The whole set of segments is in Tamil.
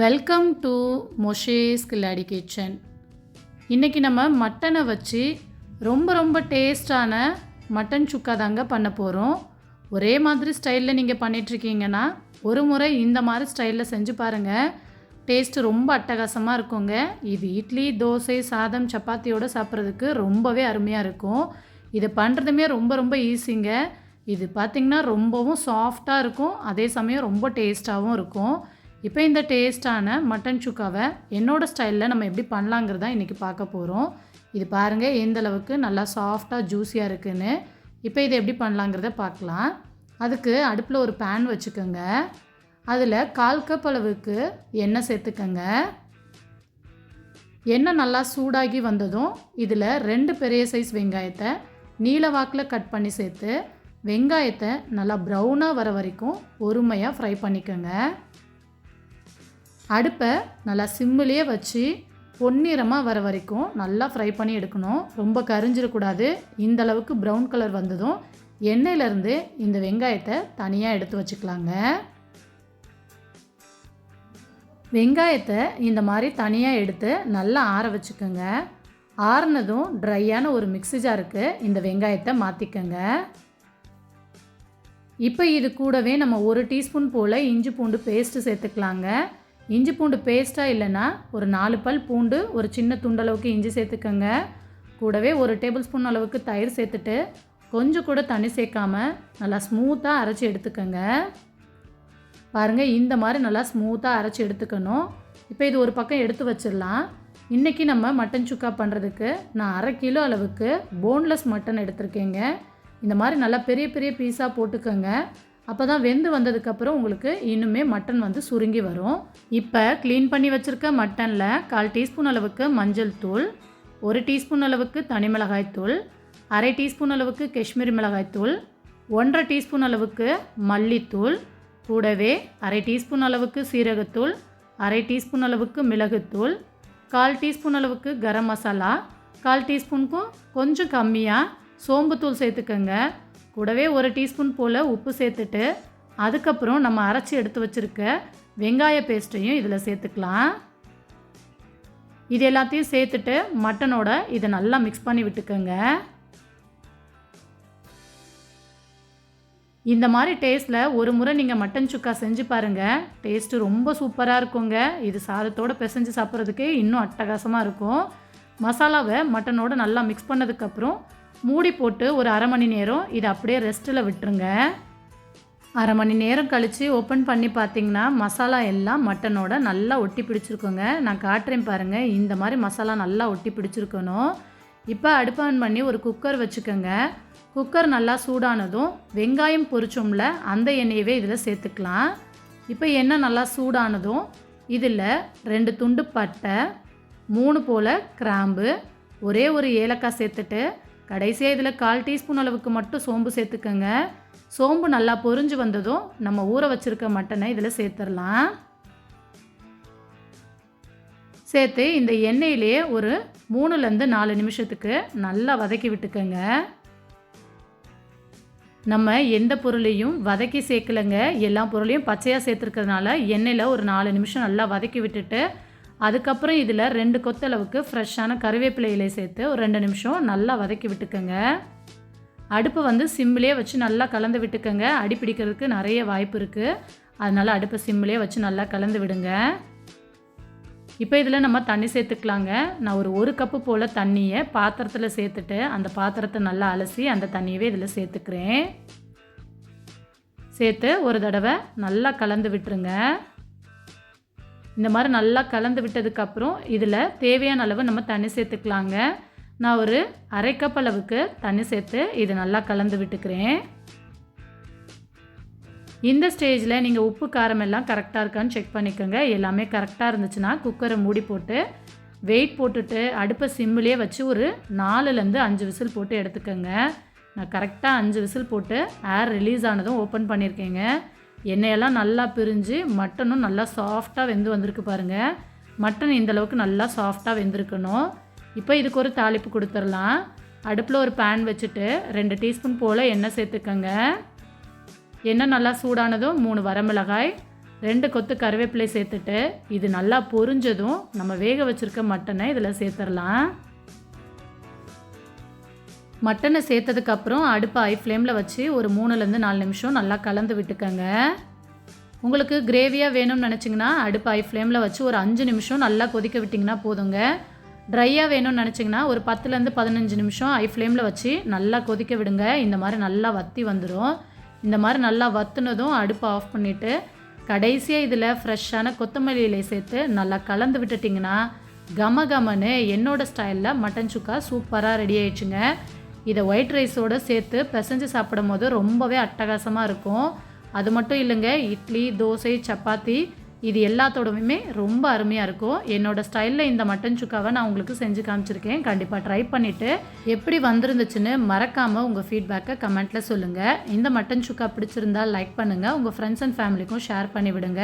வெல்கம் டு மொஷேஸ் கில்லாடி கிச்சன் இன்றைக்கி நம்ம மட்டனை வச்சு ரொம்ப ரொம்ப டேஸ்டான மட்டன் சுக்கா தாங்க பண்ண போகிறோம் ஒரே மாதிரி ஸ்டைலில் நீங்கள் பண்ணிகிட்ருக்கீங்கன்னா ஒரு முறை இந்த மாதிரி ஸ்டைலில் செஞ்சு பாருங்கள் டேஸ்ட்டு ரொம்ப அட்டகாசமாக இருக்குங்க. இது இட்லி தோசை சாதம் சப்பாத்தியோடு சாப்பிட்றதுக்கு ரொம்பவே அருமையாக இருக்கும். இது பண்ணுறதுமே ரொம்ப ரொம்ப ஈஸிங்க இது பார்த்திங்கன்னா ரொம்பவும் சாஃப்டாக இருக்கும். அதே சமயம் ரொம்ப டேஸ்ட்டாகவும் இருக்கும். இப்போ இந்த டேஸ்ட்டான மட்டன் சுக்காவை என்னோட ஸ்டைலில் நம்ம எப்படி பண்ணலாங்கிறத இன்றைக்கி பார்க்க போகிறோம். இது பாருங்கள் எந்தளவுக்கு நல்லா சாஃப்டாக ஜூஸியாக இருக்குன்னு. இப்போ இதை எப்படி பண்ணலாங்கிறத பார்க்கலாம். அதுக்கு அடுப்பில் ஒரு பேன் வச்சுக்கோங்க. அதில் கால் கப் அளவுக்கு எண்ணெய் சேர்த்துக்கோங்க. எண்ணெய் நல்லா சூடாகி வந்ததும் இதில் ரெண்டு பெரிய சைஸ் வெங்காயத்தை நீல வாக்கில் கட் பண்ணி சேர்த்து வெங்காயத்தை நல்லா ப்ரௌனாக வர வரைக்கும் பொறுமையாக ஃப்ரை பண்ணிக்கோங்க. அடுப்பை நல்லா சிம்மிலேயே வச்சு பொன்னிறமாக வர வரைக்கும் நல்லா ஃப்ரை பண்ணி எடுக்கணும். ரொம்ப கரிஞ்சிடக்கூடாது. இந்த அளவுக்கு ப்ரௌன் கலர் வந்ததும் எண்ணெயிலேருந்து இந்த வெங்காயத்தை தனியாக எடுத்து வச்சுக்கலாங்க. வெங்காயத்தை இந்த மாதிரி தனியாக எடுத்து நல்லா ஆற வச்சுக்கோங்க. ஆறுனதும் ட்ரையான ஒரு மிக்ஸி ஜாருக்கு இந்த வெங்காயத்தை மாற்றிக்கோங்க இப்போ இது கூடவே நம்ம ஒரு டீஸ்பூன் போல் இஞ்சி பூண்டு பேஸ்ட்டு சேர்த்துக்கலாங்க. இஞ்சி பூண்டு பேஸ்ட்டாக இல்லைன்னா ஒரு நாலு பல் பூண்டு ஒரு சின்ன துண்டளவுக்கு இஞ்சி சேர்த்துக்கோங்க. கூடவே ஒரு டேபிள் ஸ்பூன் அளவுக்கு தயிர் சேர்த்துட்டு கொஞ்சம் கூட தண்ணி சேர்க்காம நல்லா ஸ்மூத்தாக அரைச்சி எடுத்துக்கோங்க. பாருங்கள் இந்த மாதிரி நல்லா ஸ்மூத்தாக அரைச்சி எடுத்துக்கணும். இப்போ இது ஒரு பக்கம் எடுத்து வச்சிடலாம். இன்றைக்கி நம்ம மட்டன் சுக்கா பண்ணுறதுக்கு நான் அரை கிலோ அளவுக்கு போன்லெஸ் மட்டன் எடுத்திருக்கேங்க. இந்த மாதிரி நல்லா பெரிய பெரிய பீஸாக போட்டுக்கோங்க. அப்போ தான் வெந்து வந்ததுக்கப்புறம் உங்களுக்கு இன்னுமே மட்டன் வந்து சுருங்கி வரும். இப்போ க்ளீன் பண்ணி வச்சுருக்க மட்டனில் கால் டீஸ்பூன் அளவுக்கு மஞ்சள் தூள் ஒரு டீஸ்பூன் அளவுக்கு தனி மிளகாய் தூள் அரை டீஸ்பூன் அளவுக்கு காஷ்மீரி மிளகாய் தூள் ஒன்றரை டீஸ்பூன் அளவுக்கு மல்லித்தூள் கூடவே அரை டீஸ்பூன் அளவுக்கு சீரகத்தூள் அரை டீஸ்பூன் அளவுக்கு மிளகுத்தூள் கால் டீஸ்பூன் அளவுக்கு கரம் மசாலா கால் டீஸ்பூனுக்கும் கொஞ்சம் கம்மியாக சோம்புத்தூள் சேர்த்துக்கோங்க. கூடவே ஒரு டீஸ்பூன் போல் உப்பு சேர்த்துட்டு அதுக்கப்புறம் நம்ம அரைச்சி எடுத்து வச்சுருக்க வெங்காய பேஸ்ட்டையும் இதில் சேர்த்துக்கலாம். இது எல்லாத்தையும் சேர்த்துட்டு மட்டனோட இதை நல்லா மிக்ஸ் பண்ணி விட்டுக்கோங்க. இந்த மாதிரி டேஸ்ட்டில் ஒரு முறை நீங்கள் மட்டன் சுக்கா செஞ்சு பாருங்கள் டேஸ்ட்டு ரொம்ப சூப்பராக இருக்குங்க. இது சாதத்தோடு பிசைஞ்சு சாப்பிட்றதுக்கே இன்னும் அட்டகாசமாக இருக்கும். மசாலாவை மட்டனோட நல்லா மிக்ஸ் பண்ணதுக்கப்புறம் மூடி போட்டு ஒரு அரை மணி நேரம் இதை அப்படியே ரெஸ்ட்டில் விட்டுருங்க. அரை மணி நேரம் கழித்து ஓப்பன் பண்ணி பார்த்தீங்கன்னா மசாலா எல்லாம் மட்டனோட நல்லா ஒட்டி பிடிச்சிருக்குங்க. நான் காட்டுறேன் பாருங்கள் இந்த மாதிரி மசாலா நல்லா ஒட்டி பிடிச்சிருக்கணும். இப்போ அடுப்பு ஆன் பண்ணி ஒரு குக்கர் வச்சுக்கோங்க. குக்கர் நல்லா சூடானதும் வெங்காயம் பொரிச்சோம்ல அந்த எண்ணெயவே இதில் சேர்த்துக்கலாம். இப்போ எண்ணெய் நல்லா சூடானதும் இதில் ரெண்டு துண்டு பட்டை மூணு போல் கிராம்பு ஒரே ஒரு ஏலக்காய் சேர்த்துட்டு கடைசியாக இதில் கால் டீஸ்பூன் அளவுக்கு மட்டும் சோம்பு சேர்த்துக்கோங்க. சோம்பு நல்லா பொரிஞ்சு வந்ததும் நம்ம ஊற வச்சுருக்க மட்டனை இதில் சேர்த்துடலாம். சேர்த்து இந்த எண்ணெயிலேயே ஒரு மூணுலேருந்து நாலு நிமிஷத்துக்கு நல்லா வதக்கி விட்டுக்கோங்க. நம்ம எந்த பொருளையும் வதக்கி சேர்க்கலைங்க. எல்லா பொருளையும் பச்சையாக சேர்த்துருக்கிறதுனால எண்ணெயில் ஒரு நாலு நிமிஷம் நல்லா வதக்கி விட்டுட்டு அதுக்கப்புறம் இதில் ரெண்டு கொத்தளவுக்கு ஃப்ரெஷ்ஷான கருவேப்பிலை இலை சேர்த்து ஒரு ரெண்டு நிமிஷம் நல்லா வதக்கி விட்டுக்கோங்க. அடுப்பை வந்து சிம்மிலே வச்சு நல்லா கலந்து விட்டுக்கோங்க. அடி பிடிக்கிறதுக்கு நிறைய வாய்ப்பு இருக்குது அதனால் அடுப்பை சிம்மிலே வச்சு நல்லா கலந்து விடுங்க. இப்போ இதில் நம்ம தண்ணி சேர்த்துக்கலாங்க. நான் ஒரு ஒரு கப்பு போல் தண்ணியை பாத்திரத்தில் சேர்த்துட்டு அந்த பாத்திரத்தை நல்லா அலசி அந்த தண்ணியவே இதில் சேர்த்துக்கிறேன். சேர்த்து ஒரு தடவை நல்லா கலந்து விட்டுருங்க. இந்த மாதிரி நல்லா கலந்து விட்டதுக்கப்புறம் இதில் தேவையான அளவு நம்ம தண்ணி சேர்த்துக்கலாங்க. நான் ஒரு அரை கப் அளவுக்கு தண்ணி சேர்த்து இது நல்லா கலந்து விட்டுக்கிறேன். இந்த ஸ்டேஜில் நீங்கள் உப்பு காரம் எல்லாம் கரெக்டாக இருக்கான்னு செக் பண்ணிக்கோங்க. எல்லாமே கரெக்டாக இருந்துச்சுன்னா குக்கரை மூடி போட்டு வெயிட் போட்டுட்டு அடுப்பை சிம்மிலே வச்சு ஒரு நாலுலேருந்து அஞ்சு விசில் போட்டு எடுத்துக்கோங்க. நான் கரெக்டாக அஞ்சு விசில் போட்டு ஏர் ரிலீஸ் ஆனதும் ஓப்பன் பண்ணியிருக்கேங்க. எண்ணெயெல்லாம் நல்லா பிரிஞ்சு மட்டனும் நல்லா சாஃப்டாக வெந்து வந்திருக்கு பாருங்கள் மட்டன் இந்தளவுக்கு நல்லா சாஃப்டாக வெந்திருக்கணும். இப்போ இதுக்கு ஒரு தாளிப்பு கொடுத்துடலாம். அடுப்பில் ஒரு பேன் வச்சுட்டு ரெண்டு டீஸ்பூன் போல் எண்ணெய் சேர்த்துக்கோங்க. எண்ணெய் நல்லா சூடானதும் மூணு வரமிளகாய் ரெண்டு கொத்து கருவேப்பிலை சேர்த்துட்டு இது நல்லா பொரிஞ்சதும் நம்ம வேக வச்சுருக்க மட்டனை இதில் சேர்த்துடலாம். மட்டனை சேர்த்ததுக்கப்புறம் அடுப்பை ஹை ஃப்ளேமில் வச்சு ஒரு மூணுலேருந்து நாலு நிமிஷம் நல்லா கலந்து விட்டுக்கோங்க. உங்களுக்கு கிரேவியாக வேணும்னு நினச்சிங்கன்னா அடுப்பை ஹை ஃப்ளேமில் வச்சு ஒரு அஞ்சு நிமிஷம் நல்லா கொதிக்க விட்டிங்கன்னா போதுங்க. ட்ரையாக வேணும்னு நினச்சிங்கன்னா ஒரு பத்துலேருந்து பதினஞ்சு நிமிஷம் ஹை ஃப்ளேமில் வச்சு நல்லா கொதிக்க விடுங்க. இந்த மாதிரி நல்லா வத்தி வந்துடும் இந்த மாதிரி நல்லா வத்துனதும் அடுப்பை ஆஃப் பண்ணிவிட்டு கடைசியாக இதில் ஃப்ரெஷ்ஷான கொத்தமல்லி இலை சேர்த்து நல்லா கலந்து விட்டுட்டிங்கன்னா கம கமன்னு என்னோடய ஸ்டைலில் மட்டன் சுக்கா சூப்பராக ரெடி ஆயிடுச்சுங்க. இதை ஒயிட் ரைஸோடு சேர்த்து பிசைஞ்சு சாப்பிடும் போது ரொம்பவே அட்டகாசமாக இருக்கும். அது மட்டும் இல்லைங்க இட்லி தோசை சப்பாத்தி இது எல்லாத்தோடவுமே ரொம்ப அருமையாக இருக்கும். என்னோடய ஸ்டைலில் இந்த மட்டன் சுக்காவை நான் உங்களுக்கு செஞ்சு காமிச்சிருக்கேன். கண்டிப்பாக ட்ரை பண்ணிவிட்டு எப்படி வந்திருந்துச்சுன்னு மறக்காமல் உங்கள் ஃபீட்பேக்கை கமெண்ட்டில் சொல்லுங்கள் இந்த மட்டன் சுக்கா பிடிச்சிருந்தா லைக் பண்ணுங்கள் உங்கள் ஃப்ரெண்ட்ஸ் அண்ட் ஃபேமிலிக்கும் ஷேர் பண்ணி விடுங்க.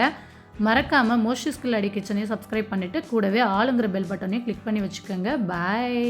மறக்காமல் மோஸ்ட் ஸ்கில் அடி கிச்சனையும் சப்ஸ்கிரைப் பண்ணிவிட்டு கூடவே ஆளுங்கிற பெல் பட்டனையும் கிளிக் பண்ணி வச்சுக்கோங்க. பாய்